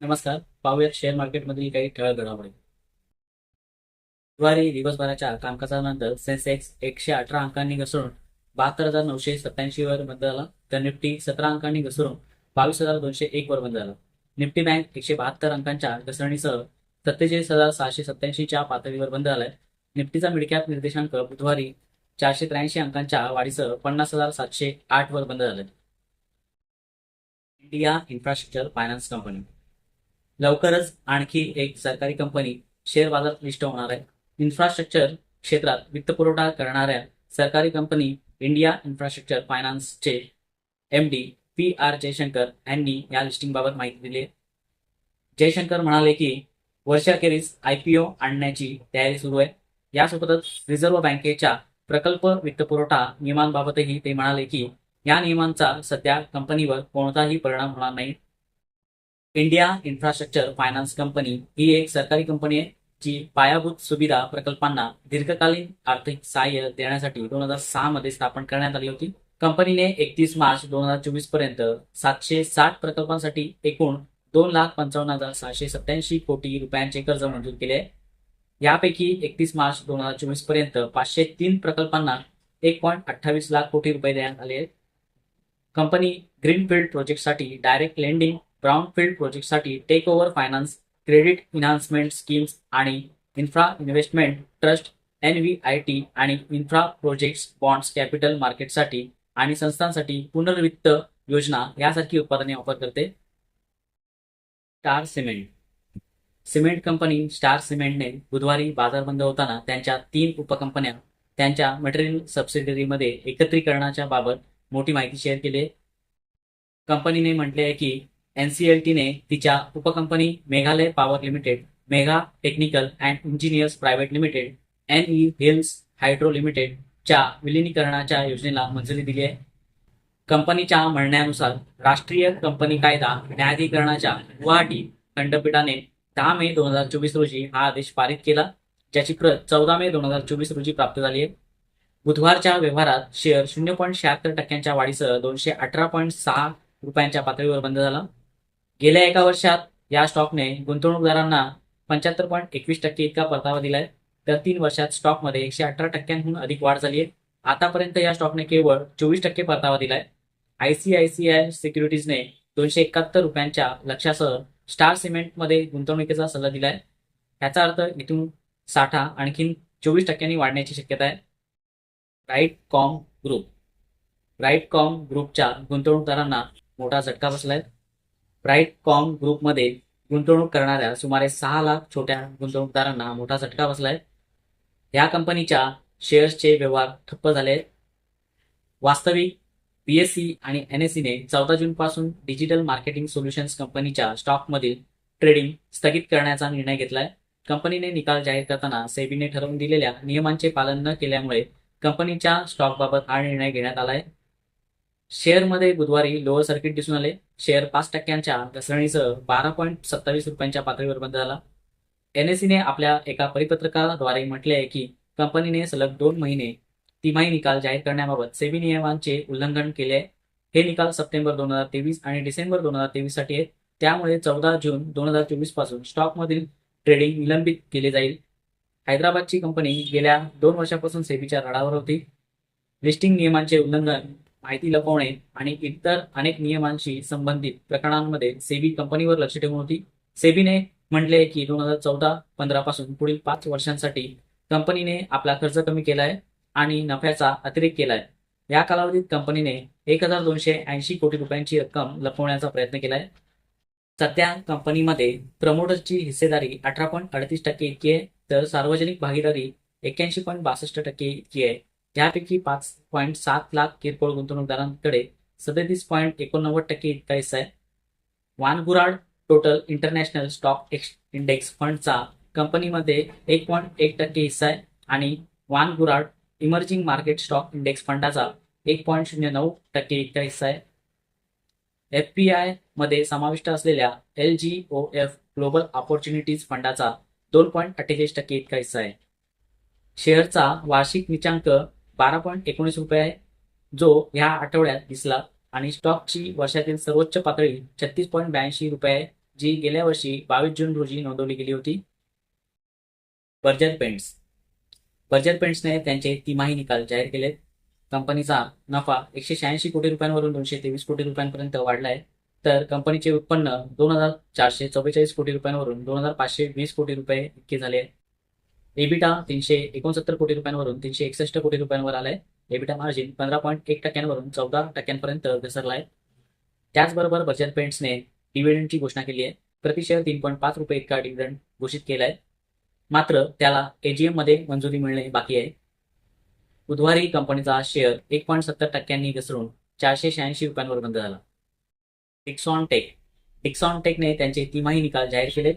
नमस्कार पाहूयात शेअर मार्केटमधील काही ठळक घडामोडी. बुधवारी दिवसभराच्या कामकाजानंतर सेन्सेक्स एकशे अठरा अंकांनी घसरून बहात्तर हजार नऊशे सत्याऐंशी वर बंद झाला. तर निफ्टी सतरा अंकांनी घसरून बावीस हजार दोनशे एक वर बंद झाला. निफ्टी बँक एकशे बहात्तर अंकांच्या घसरणीसह सत्तेचाळीस हजार सहाशे सत्याऐंशीच्या पातळीवर बंद झालाय. निफ्टीचा मिडकॅप निर्देशांक बुधवारी चारशे त्र्याऐंशी अंकांच्या वाढीसह पन्नास हजार सातशे आठ वर बंद झालाय इंडिया इन्फ्रास्ट्रक्चर फायनान्स कंपनी. लवकरच आणखी एक सरकारी कंपनी शेअर बाजारात लिस्ट होणार आहे. इन्फ्रास्ट्रक्चर क्षेत्रात वित्तपुरवठा करणाऱ्या सरकारी कंपनी इंडिया इन्फ्रास्ट्रक्चर फायनान्सचे M D P R Jaishankar यांनी या लिस्टिंगबाबत माहिती दिली आहे. जयशंकर म्हणाले की वर्षाखेरीज आयपीओ आणण्याची तयारी सुरू आहे. यासोबतच रिझर्व्ह बँकेच्या प्रकल्प वित्तपुरवठा नियमांबाबतही ते म्हणाले की या नियमांचा सध्या कंपनीवर कोणताही परिणाम होणार नाही. इंडिया इन्फ्रास्ट्रक्चर फायनान्स कंपनी ही एक सरकारी कंपनी आहे जी पायाभूत सुविधा प्रकल्पांना दीर्घकालीन आर्थिक सहाय्य देण्यासाठी दोन हजार सहा मध्ये स्थापन करण्यात आली होती. कंपनीने एकतीस मार्च दोन हजार चोवीसपर्यंत सातशे साठ प्रकल्पांसाठी एकूण दोन लाख पंचावन्न हजार सहाशे सत्याऐंशी कोटी रुपयांचे कर्ज मंजूर केले आहे. यापैकी एकतीस मार्च दोन हजार चोवीसपर्यंत पाचशे तीन प्रकल्पांना एक पॉईंट अठ्ठावीस लाख कोटी रुपये देण्यात आले आहेत. कंपनी ग्रीनफील्ड प्रोजेक्टसाठी डायरेक्ट लेंडिंग ब्राउनफील्ड प्रोजेक्टसाठी take over finance credit enhancement schemes आणि infra investment trust N V I T आणि इन्फ्रा प्रोजेक्ट्स बॉन्ड्स कॅपिटल मार्केटसाठी आणि संस्थांसाठी पुनर्वित्त योजना यासारखी उत्पादने ऑफर करते Star cement. Cement company Star सिमेंटने बुधवारी बाजार बंद होताना त्यांच्या तीन उपकंपन्या त्यांच्या मटेरियल सबसिडरीमध्ये एकत्रीकरणाच्या बाबत मोठी माहिती शेअर केली आहे. कंपनीने म्हटले आहे की एनसीएलटीने तिच्या उपकंपनी Meghalaya power limited Megha technical and engineers private limited N E hills hydro limited च्या विलिनीकरणाच्या योजनेला मंजुरी दिली आहे. कंपनीच्या म्हणण्यानुसार राष्ट्रीय कंपनी कायदा न्यायाधिकरणाच्या गुवाहाटी खंडपीठाने दहा मे दोन हजार चोवीस रोजी हा आदेश पारित केला ज्याची प्रत चौदा मे दोन हजार चोवीस रोजी प्राप्त झाली आहे. बुधवारच्या व्यवहारात शेअर शून्य पॉईंट शहात्तर टक्क्यांच्या वाढीसह दोनशे अठरा पॉईंट सहा रुपयांच्या पातळीवर बंद झाला. गेल्या एका वर्षात या स्टॉकने गुंतवणूकदारांना पंच्याहत्तर पॉईंट एकवीस टक्के इतका परतावा दिलाय. तर तीन वर्षात स्टॉकमध्ये एकशे अठरा टक्क्यांहून अधिक वाढ झाली आहे. आतापर्यंत या स्टॉकने केवळ चोवीस टक्के परतावा दिलाय. आयसीआयसीआय सिक्युरिटीजने दोनशे एकाहत्तर रुपयांच्या लक्ष्यासह स्टार सिमेंटमध्ये गुंतवणुकीचा सल्ला दिलाय. याचा अर्थ इथून साठा आणखीन चोवीस टक्क्यांनी वाढण्याची शक्यता आहे. Right com group. Right com ग्रुपच्या गुंतवणूकदारांना मोठा झटका बसलाय. राईट कॉम ग्रुपमध्ये गुंतवणूक करणाऱ्या सुमारे सहा लाख छोट्या गुंतवणूकदारांना मोठा झटका बसलाय. या कंपनीच्या शेअर्सचे व्यवहार ठप्प झाले आहेत. वास्तविक बीएससी आणि एनएससीने चौदा जून पासून डिजिटल मार्केटिंग सोल्युशन्स कंपनीच्या स्टॉकमधील ट्रेडिंग स्थगित करण्याचा निर्णय घेतलाय. कंपनीने निकाल जाहीर करताना सेबीने ठरवून दिलेल्या नियमांचे पालन न केल्यामुळे कंपनीच्या स्टॉकबाबत हा निर्णय घेण्यात आलाय. शेअरमध्ये बुधवारी लोअर सर्किट दिसून आले. शेअर पाच टक्क्यांच्या घसरणीसह बारा पॉईंट सत्तावीस रुपयांच्या पातळीवर बंद झाला. एनएससीने आपल्या एका परिपत्रकाद्वारे म्हटले आहे की कंपनीने सलग दोन महिने तिमाही निकाल जाहीर करण्याबाबत सेबी नियमांचे उल्लंघन केले हे निकाल सप्टेंबर दोन हजार तेवीस आणि डिसेंबर दोन हजार तेवीससाठी आहेत. त्यामुळे चौदा जून दोन हजार चोवीसपासून स्टॉकमधील ट्रेडिंग निलंबित केले जाईल. हैदराबादची कंपनी गेल्या दोन वर्षापासून सेबीच्या रडावर होती. लिस्टिंग नियमांचे उल्लंघन माहिती लपवणे आणि इतर अनेक नियमांशी संबंधित प्रकरणांमध्ये सेबी कंपनीवर लक्ष ठेवून होती. सेबीने म्हटले की दोन हजार चौदा पंधरा पासून पुढील पाच वर्षांसाठी कंपनीने आपला खर्च कमी केला आहे. आणि नफ्याचा अतिरेक केलाय. या कालावधीत कंपनीने एक हजार दोनशे ऐंशी कोटी रुपयांची रक्कम लपवण्याचा प्रयत्न केलाय. सध्या कंपनीमध्ये प्रमोटरची हिस्सेदारी अठरा पॉईंट अडतीस टक्के इतकी आहे तर सार्वजनिक भागीदारी एक्क्याऐंशी पॉईंट बासष्ट टक्के इतकी आहे. यापैकी पाच पॉईंट सात लाख किरकोळ गुंतवणूकदारांकडे सदतीस पॉईंट एकोणनव्वद टक्के इतका हिस्सा आहे. Vanguard total international stock ex index फंडचा कंपनीमध्ये एक पॉईंट एक टक्के हिस्सा आहे आणि Vanguard emerging market stock index फंडाचा एक पॉईंट शून्य नऊ टक्के इतका हिस्सा आहे. एफ पी आयमध्ये समाविष्ट असलेल्या L G O F global opportunities फंडाचा दोन पॉईंट अठ्ठेचाळीस टक्के इतका हिस्सा आहे. शेअरचा वार्षिक निचांक बारा पॉईंट एकोणीस रुपये आहे जो ह्या आठवड्यात दिसला आणि स्टॉकची वर्षातील सर्वोच्च पातळी छत्तीस पॉईंट ब्याऐंशी रुपये आहे जी गेल्या वर्षी बावीस जून रोजी नोंदवली गेली होती. Berger paints. बर्जर पेंट्सने त्यांचे तिमाही निकाल जाहीर केले कंपनीचा नफा एकशे शहाऐंशी कोटी रुपयांवरून दोनशे तेवीस कोटी रुपयांपर्यंत वाढला आहे तर कंपनीचे उत्पन्न दोन हजार चारशे चव्वेचाळीस कोटी रुपयांवरून दोन हजार पाचशे वीस कोटी रुपये इतके झाले. आहे एबिटा तीनशे एकोणसत्तर कोटी रुपयांवरून तीनशे एकसष्ट कोटी रुपयांवर आलाय. एबिटा मार्जिन पंधरा पॉईंट एक टक्क्यांवरून चौदा टक्क्यांपर्यंत घसरला आहे त्याचबरोबर बचत पेंट्सने डिव्हिडंडची घोषणा केली आहे. प्रतिशेअर तीन पॉईंट पाच रुपये इतका डिव्हिडंड घोषित केला आहे मात्र त्याला एजीएममध्ये मंजुरी मिळणे बाकी आहे. बुधवारी कंपनीचा शेअर एक पॉईंट सत्तर टक्क्यांनी घसरून चारशे शहाऐंशी रुपयांवर बंद झाला. डिक्सॉन टेक डिक्सॉन टेकने त्यांचे तिमाही निकाल जाहीर केले.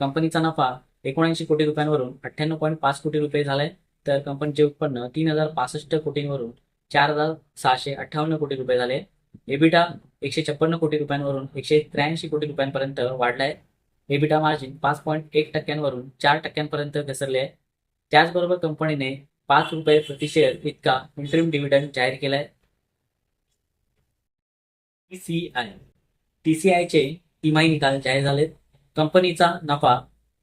कंपनीचा नफा एकोणऐंशी कोटी रुपयांवरून अठ्ठ्याण्णव पॉईंट पाच कोटी रुपये झालाय. तर कंपनीचे उत्पन्न तीन हजार पासष्ट कोटींवरून चार हजार सहाशे अठ्ठावन्न कोटी रुपये झाले. एबिटा एकशे छप्पन्न कोटी रुपयांवरून एकशे त्र्याऐंशी कोटी रुपयांपर्यंत वाढलाय. एबिटा मार्जिन पाच पॉईंट एक टक्क्यांवरून चार टक्क्यांपर्यंत घसरले आहे. त्याचबरोबर कंपनीने पाच रुपये प्रति शेअर इतका इंटरिम डिव्हिडंड जाहीर केलाय टीसीआय आयचे तिमाही निकाल जाहीर झालेत. कंपनीचा नफा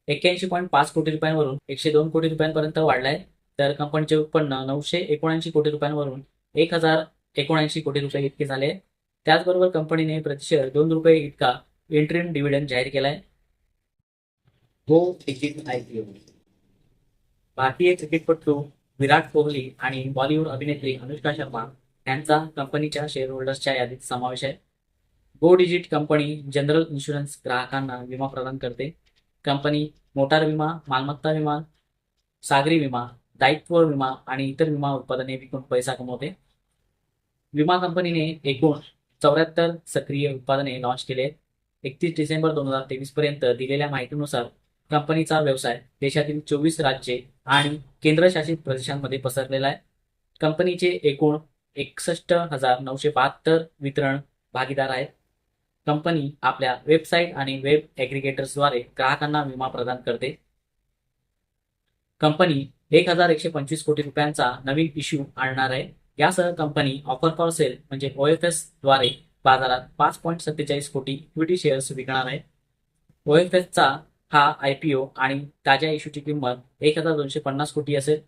एक्क्याऐंशी पॉईंट पाच कोटी रुपयांवरून एकशे दोन कोटी रुपयांपर्यंत वाढलाय. तर कंपनीचे उत्पन्न नऊशे एकोणऐंशी कोटी रुपयांवरून एक हजार एकोणऐंशी कोटी रुपये इतके झाले त्याचबरोबर कंपनीने प्रतिशेअर दोन रुपये इतका इंटरिम डिव्हिडंड जाहीर केलाय गो आयपीओ भारतीय क्रिकेटपटू विराट कोहली आणि बॉलिवूड अभिनेत्री अनुष्का शर्मा यांचा कंपनीच्या शेअर होल्डर्सच्या यादीत समावेश आहे. Go Digit company general insurance ग्राहकांना विमा प्रदान करते. कंपनी मोटार विमा मालमत्ता विमा सागरी विमा दायित्व विमा आणि इतर विमा उत्पादने विकून पैसा कमवते. विमा कंपनीने एकूण चौऱ्याहत्तर सक्रिय उत्पादने लॉन्च केले एकतीस डिसेंबर दोन हजार तेवीस पर्यंत दिलेल्या माहितीनुसार कंपनीचा व्यवसाय देशातील चोवीस राज्ये आणि केंद्रशासित प्रदेशांमध्ये पसरलेला आहे. कंपनीचे एकूण एकसष्ट हजार नऊशे बहात्तर वितरण भागीदार आहेत. कंपनी आपल्या वेबसाईट आणि वेब ॲग्रिगेटर्सद्वारे ग्राहकांना विमा प्रदान करते. कंपनी एक हजार एकशे पंचवीस कोटी रुपयांचा नवीन इश्यू आणणार आहे. यासह कंपनी ऑफर फॉर सेल म्हणजे एसद्वारे बाजारात पाच पॉईंट सत्तेचाळीस कोटी इक्विटी शेअर्स विकणार आहे. ओ एफ एसचा हा आयपीओ आणि ताज्या इश्यूची किंमत एक हजार दोनशे पन्नास कोटी असेल.